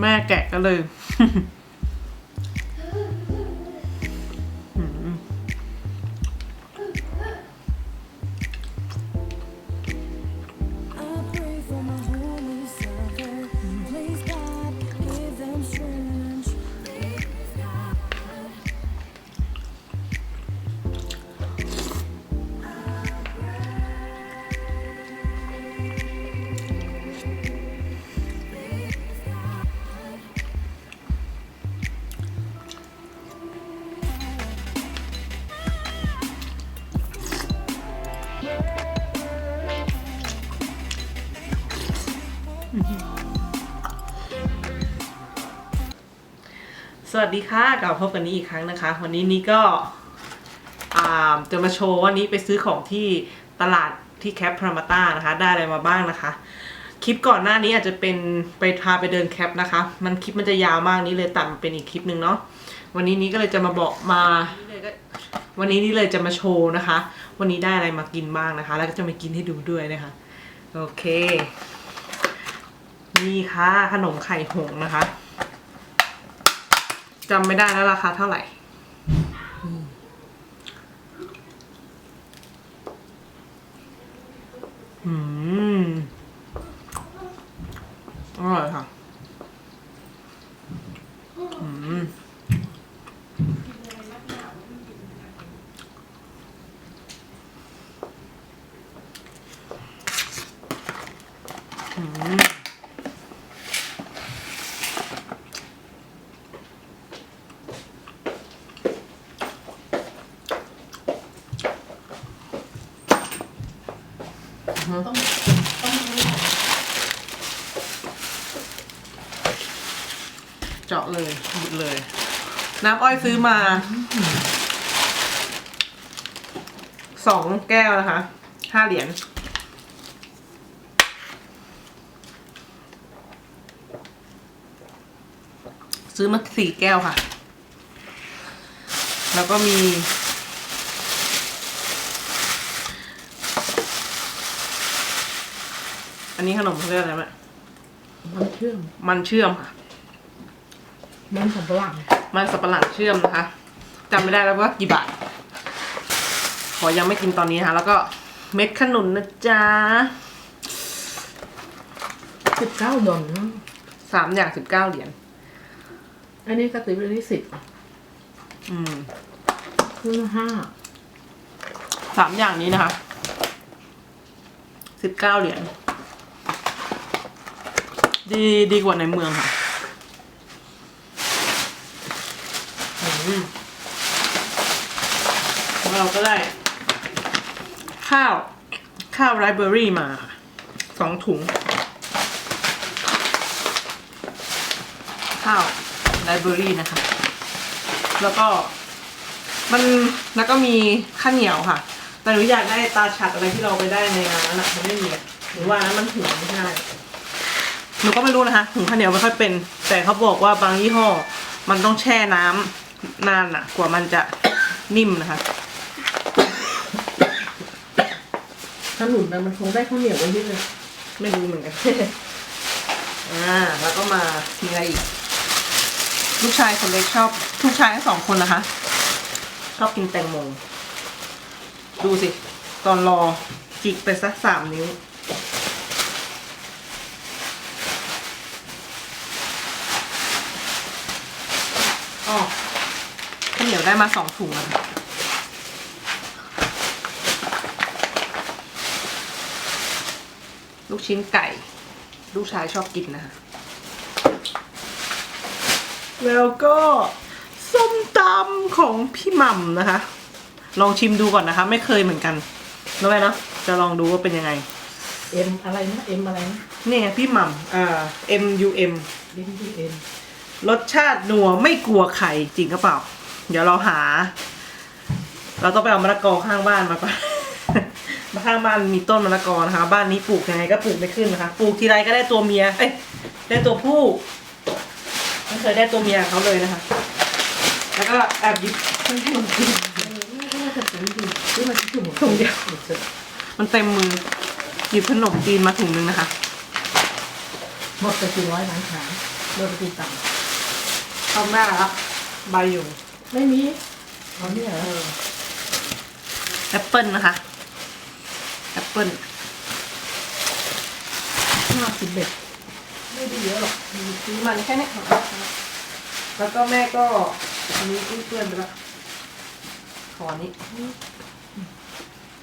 แม่แกะก็เลย สวัสดีค่ะกลับพบกันนี้อีกครั้งนะคะ วันนี้นี่ก็จะมาโชว์ว่านี้ไปซื้อของที่ตลาดที่แคปพรามาต้านะคะ ได้อะไรมาบ้างนะคะ คลิปก่อนหน้านี้อาจจะเป็นไปพาไปเดินแคปนะคะ มันคลิปมันจะยาวมากนี้เลยตัดมาเป็นอีกคลิปหนึ่งเนาะวันนี้นี้ก็เลยจะมาบอกมาวันนี้นี่เลยจะมาโชว์นะคะ วันนี้ได้อะไรมากินบ้างนะคะ แล้วก็จะมากินให้ดูด้วยนะคะ โอเค นี่ค่ะขนมไข่หงนะคะจำไม่ได้แล้วราคาเท่าไหร่อืมอร่อยค่ะ อืม อืมเจาะเลยหมดเลย น้ำอ้อยซื้อมาสองแก้วนะคะห้าเหรียญ ซื้อมาสี่แก้วค่ะ แล้วก็มี อันนี้ขนมเขาเรียกอะไรไหมมันเชื่อม มันเชื่อมค่ะ มันสำปะหลังมันสับปะหลังเชื่อมนะคะจำไม่ได้แล้วว่ากี่บาท ขอยังไม่กินตอนนี้นะคะแล้วก็เม็ดขนุนนะจ๊ะสิบเก้าดอลนะสามอย่างสิบเก้าเหรียญ อันนี้กระติบอันนี้สิบอืมครึ่งห้าสามอย่างนี้นะคะสิบเก้าเหรียญดีดีกว่าในเมืองค่ะอืมแล้วเราก็ได้ ข้าว ข้าวไรเบอรี่มาค่ะสองถุง ข้าว ไรเบอรี่นะคะ แล้วก็มันแล้วก็มีข้าวเหนียวค่ะ แต่หนูอยากได้ตาฉัดอะไรที่เราไปได้ในงานนั้นอะมันไม่มีอะหนูว่านั้นมันถุงไม่ได้หนูก็ไม่รู้นะคะถุงข้าวเหนียวไม่ค่อยเป็น แต่เขาบอกว่าบางยี่ห้อ มันต้องแช่น้ำนานอะกว่ามันจะนิ่มนะคะขนุนแต่มันคงได้ข้าวเหนียวไว้ที่เลยไม่รู้เหมือนกัน อ่า แล้วก็มามีอะไรอีก ลูกชายคนเล็กชอบลูกชายทั้งสองคนนะคะ ชอบกินแตงโมดูสิ ตอนรอจิกไปสักสามนิ้ว อ๋อข้าวเหนียวได้มาสองถุงแล้วค่ะลูกชิ้นไก่ ลูกชายชอบกินนะคะ แล้วก็ส้มตำของพี่หม่ำนะคะ ลองชิมดูก่อนนะคะ ไม่เคยเหมือนกันแล้วไงเนาะจะลองดูว่าเป็นยังไง เอ็มอะไรนะเอ็มอะไรนะนี่ไงพี่หม่ำอ่า M U M เอ็มยูเอ็มรสชาตินัวไม่กลัวไข่จริงก็เปล่า เดี๋ยวเราหา เราต้องไปเอามะละกอข้างบ้านมาก่อนมาข้างบ้านมีต้นมะละกอนะคะ บ้านนี้ปลูกยังไงก็ปลูกไม่ขึ้นนะคะ ปลูกทีไรก็ได้ตัวเมีย เอ้ยได้ตัวผู้ ไม่เคยได้ตัวเมียกับเขาเลยนะคะ แล้วก็แอบหยิบให้ให้มันกินไม่น่าจะซื้อดีซื้อมาที่ถุงถุงเดียวมันเต็มมือหยิบขนมจีนมาถุงนึงนะคะหมดไปกี่ร้อยร้านค้าเริ่มไปติดตังค์เข้าแม่แล้วใบอยู่ ไม่มีเอาเนี่ยเหรอแอปเปิลนะคะแอปเปิลห้าสิบเอ็ด ไม่ได้เยอะหรอกซื้อมันแค่เนี้ยแล้วก็แม่ก็อันนี้เพื่อนๆไปล้วขอนี้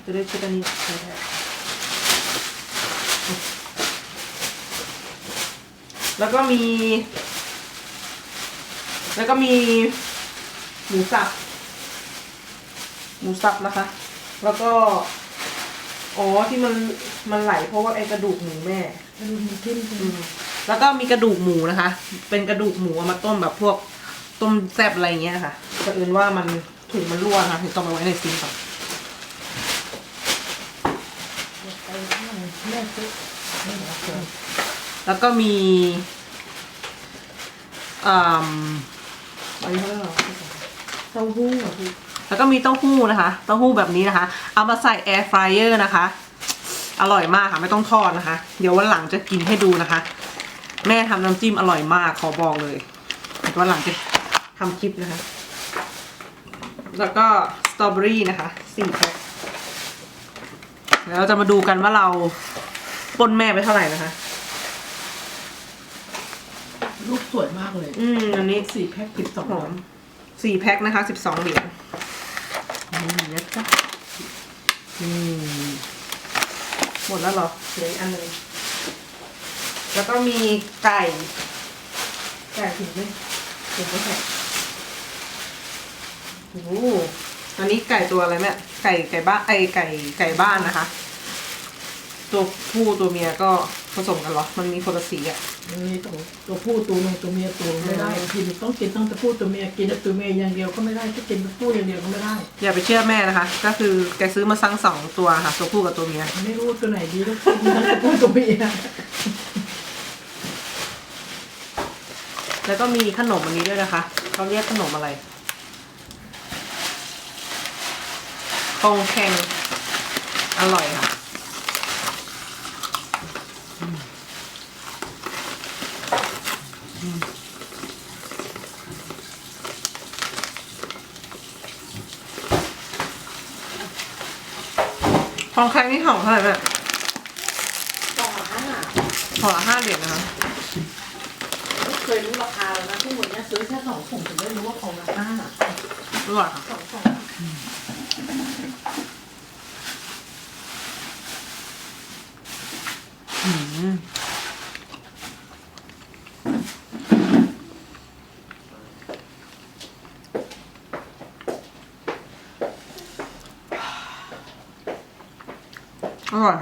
จะได้ชุดอันนี้ใช้ได้แล้วก็มี แล้วก็มีหมูสับ หมูสับนะคะ แล้วก็ อ๋อที่มันมันไหลเพราะว่าไอกระดูกหมูแม่แล้วดูมีขึ้นอืม แล้วก็มีกระดูกหมูนะคะ เป็นกระดูกหมูเอามาต้มแบบพวกต้มแซ่บอะไรเงี้ยค่ะแต่เอินว่ามันถุงมันรั่วนะคะถึงต้องเอาไว้ในซิงค์ก่อนไปข้างในแม่ซื้อไม่เหลือเกินแล้วก็มีอ่าอะไรเขาเรียกอะไรเต้าหู้แล้วก็มีเต้าหู้นะคะ เต้าหู้แบบนี้นะคะ เอามาใส่แอร์ฟรายเออร์นะคะ อร่อยมากค่ะ ไม่ต้องทอดนะคะ เดี๋ยววันหลังจะกินให้ดูนะคะ แม่ทำน้ำจิ้มอร่อยมากขอบอกเลยเดี๋ยววันหลังจะทำคลิปนะคะ แล้วก็สตรอเบอรี่นะคะสี่แพ็คเดี๋ยวเราจะมาดูกันว่าเราปล้นแม่ไปเท่าไหร่นะคะลูกสวยมากเลย อืมอันนี้สี่แพ็คสิบสองหอมสี่แพ็คนะคะสิบสองเหรียญนี่นะจ๊ะอืมหมดแล้วเหรอเหลืออีกอันหนึง แล้วก็มีไก่ไก่ถึงไหมถึงไม่แข็โอ้โหอันนี้ไก่ตัวอะไรแม่ไก่ไก่บ้านไอไก่ไก่บ้านนะคะ ตัวผู้ตัวเมียก็ผสมกันเหรอ มันมีคนละสีอะมันมีตัวตัวผู้ตัวหนึ่งตัวเมียตัวไม่ได้กินต้องกินต้องตัวผู้ตัวเมียกินแต่ตัวเมียอย่างเดียวก็ไม่ได้ถ้ากินตัวผู้อย่างเดียวก็ไม่ได้ อย่าไปเชื่อแม่นะคะ ก็คือแกซื้อมาสั่งสองตัวค่ะ ตัวผู้กับตัวเมีย ไม่รู้ตัวไหนดีต้องกินทั้งตัวผู้ตัวเมีย แล้วก็มีขนมอันนี้ด้วยนะคะเขาเรียกขนมอะไรคงแข็งอร่อยค่ะอืมอืมทองแข็งนี่ห่อเท่าไหร่แม่สองห้าห่อละห้าเหรียญนะคะไม่ เคยรู้ราคาเลยนะทุกวันนี้ซื้อแค่สองถุงถึงได้รู้ว่าของราคาอร่อยค่ะสองสองอืมอร่อย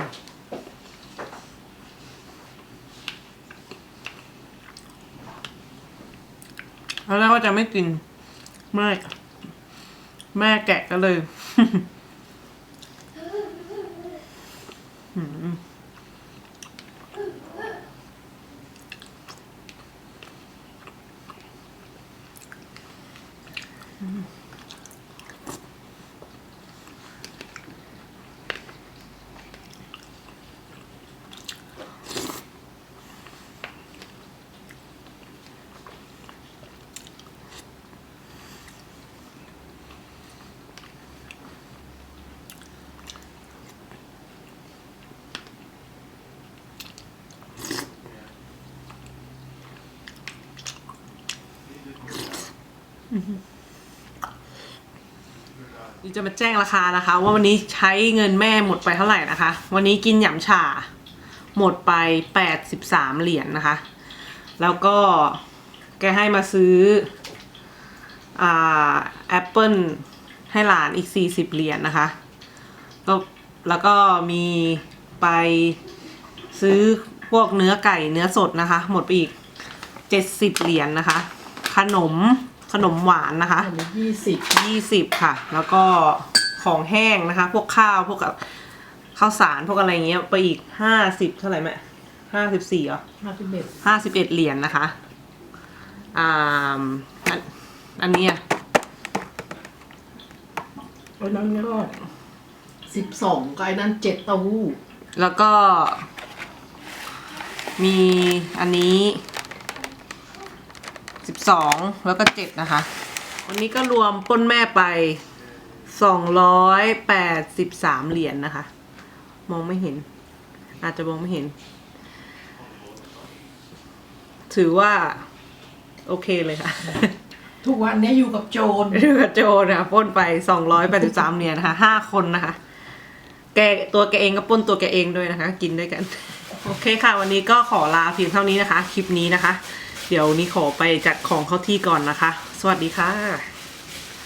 แล้วแรกว่าจะไม่กิน ไม่ แม่แกะก็เลย อืม นี่จะมาแจ้งราคานะคะ ว่าวันนี้ใช้เงินแม่หมดไปเท่าไหร่นะคะ วันนี้กินหยำฉ่าหมดไปแปดสิบสามเหรียญนะคะ แล้วก็แกให้มาซื้ออ่าแอปเปิลให้หลานอีกสี่สิบเหรียญนะคะก็แล้วก็มีไปซื้อพวกเนื้อไก่เนื้อสดนะคะ หมดไปอีกเจ็ดสิบเหรียญนะคะ ขนม ขนมหวานนะคะ อันนี้ยี่สิบยี่สิบค่ะ แล้วก็ของแห้งนะคะ พวกข้าวพวกกับข้าวสารพวกอะไรเงี้ยไปอีกห้าสิบเท่าไหร่แม่ห้าสิบสี่เหรอห้าสิบเอ็ดห้าสิบเอ็ดเหรียญนะคะอ่าอันอันนี้อะอันนั้นก็สิบสองก็ไอ้นั้นเจ็ดเต้าหู้แล้วก็ มีอันนี้ สิบสองแล้วก็เจ็ดนะคะ วันนี้ก็รวมปล้นแม่ไปสองร้อยแปดสิบสามเหรียญนะคะ มองไม่เห็น อาจจะมองไม่เห็น ถือว่า โอเคเลยค่ะ ทุกวันนี้อยู่กับโจรเรือกระโจนนะคะปล้นไปสองร้อยแปดสิบสามเหรียญนะคะห้าคนนะคะ แกตัวแกเองก็ปล้นตัวแกเองด้วยนะคะ กินด้วยกัน โอเคค่ะ วันนี้ก็ขอลาเพียงเท่านี้นะคะ คลิปนี้นะคะ เดี๋ยวนี้ขอไปจัดของเข้าที่ก่อนนะคะ สวัสดีค่ะ